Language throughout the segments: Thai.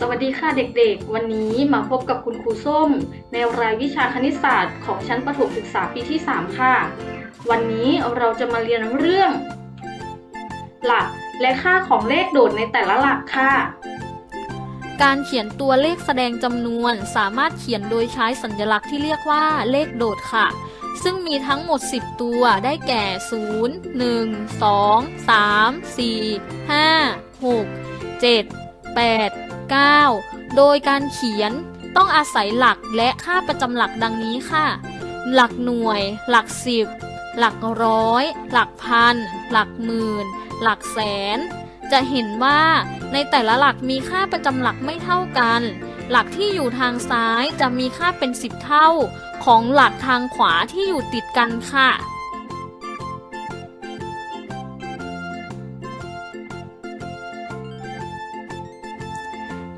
สวัสดีค่ะเด็กๆ วันนี้มาพบกับคุณครูส้ม ในรายวิชาคณิตศาสตร์ของชั้นประถมศึกษาปีที่ 3 ค่ะ วันนี้เราจะมาเรียนเรื่อง หลักและค่าของเลขโดดในแต่ละหลักค่ะ การเขียนตัวเลขแสดงจำนวนสามารถเขียนโดยใช้สัญลักษณ์ที่เรียกว่าเลขโดดค่ะ ซึ่งมีทั้งหมด 10 ตัวได้แก่ 0 1 2 3 4 5 6 7 8 9 โดยการเขียนต้องอาศัยหลักและค่าประจำหลักดังนี้ค่ะ หลักหน่วย หลักสิบ หลักร้อย หลักพัน หลักหมื่น หลักแสน จะเห็นว่าในแต่ละหลักมีค่าประจำหลักไม่เท่ากัน หลักที่อยู่ทางซ้ายจะมีค่าเป็น 10 เท่า ของหลักทางขวาที่อยู่ติดกันค่ะ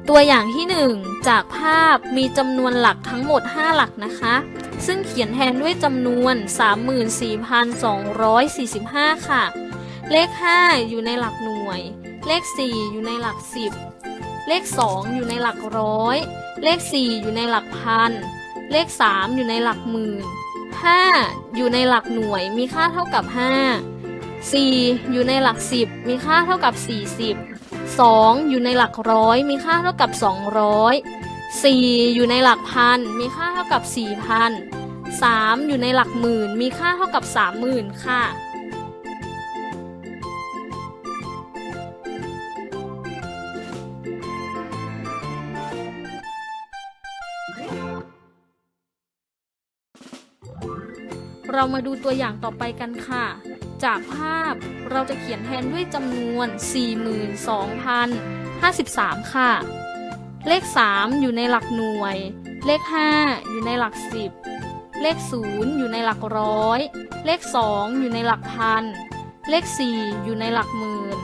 ตัวอย่างที่ 1 จากภาพมีจำนวนหลักทั้งหมด 5 หลักนะคะ ซึ่งเขียนแทนด้วยจำนวน 34,245 ค่ะ เลข 5 อยู่ในหลักหน่วย เลข 4 อยู่ในหลัก 10 เลข 2 อยู่ในหลักร้อย เลข 4 อยู่ในหลักพัน เลข 3 อยู่ในหลักหมื่น 5 อยู่ในหลักหน่วยมีค่าเท่ากับ 5 4 อยู่ในหลัก 10 มีค่าเท่ากับ 40 2 อยู่ในหลักร้อย มีค่าเท่ากับ 200 4 อยู่ในหลักพัน มีค่าเท่ากับ 4,000 3 อยู่ในหลักหมื่น มีค่าเท่ากับ 30,000 ค่ะ เรามาดูตัวอย่างต่อไปกันค่ะ จากภาพเราจะเขียนแทนด้วยจำนวน 42,053 ค่ะ เลข 3 อยู่ในหลักหน่วย เลข 5 อยู่ในหลัก 10 เลข 0 อยู่ในหลักร้อย เลข 2 อยู่ในหลักพัน เลข 4 อยู่ในหลักหมื่น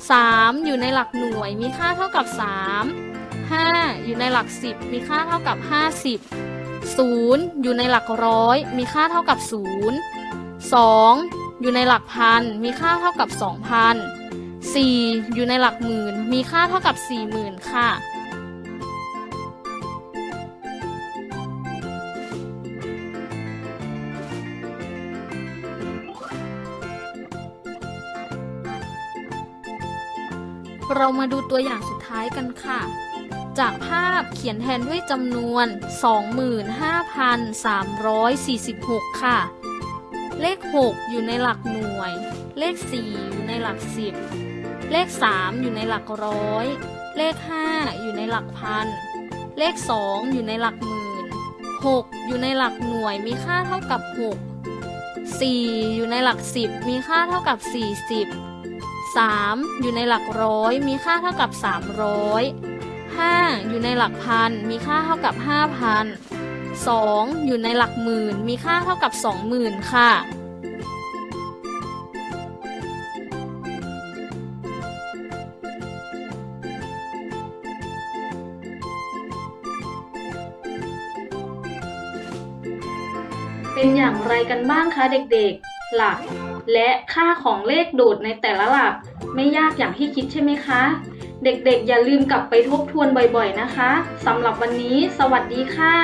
3 อยู่ในหลักหน่วยมีค่าเท่ากับ 3 5 อยู่ในหลัก 10 มีค่าเท่ากับ 50 0 อยู่ในหลักร้อย มีค่าเท่ากับ 0 2 อยู่ในหลักพัน มีค่าเท่ากับ 2,000 4 อยู่ในหลักหมื่น มีค่าเท่ากับ 40,000 ค่ะ เรามาดูตัวอย่างสุดท้ายกันค่ะ จากภาพเขียนแทนด้วยจำนวน 25,346 ค่ะ เลข 6 อยู่ในหลักหน่วย เลข 4 อยู่ในหลัก10เลข 3 อยู่ในหลักร้อย เลข 5 อยู่ในหลักพัน เลข 2 อยู่ในหลักหมื่น 6 อยู่ในหลักหน่วยมีค่าเท่ากับ 6 4 อยู่ในหลัก10มีค่าเท่ากับ 40 3 อยู่ในหลักร้อยมีค่าเท่ากับ 300 5 อยู่ในหลักพันมีค่าเท่ากับ 5,000 2 อยู่ในหลักหมื่น มีค่าเท่ากับ 20,000 ค่ะ เป็นอย่างไรกันบ้างคะเด็กๆ หลัก และค่าของเลขโดดในแต่ละหลัก ไม่ยากอย่างที่คิดใช่ไหมคะเด็กๆ อย่าลืมกลับไปทบทวนบ่อยๆ นะคะ สำหรับวันนี้ สวัสดีค่ะ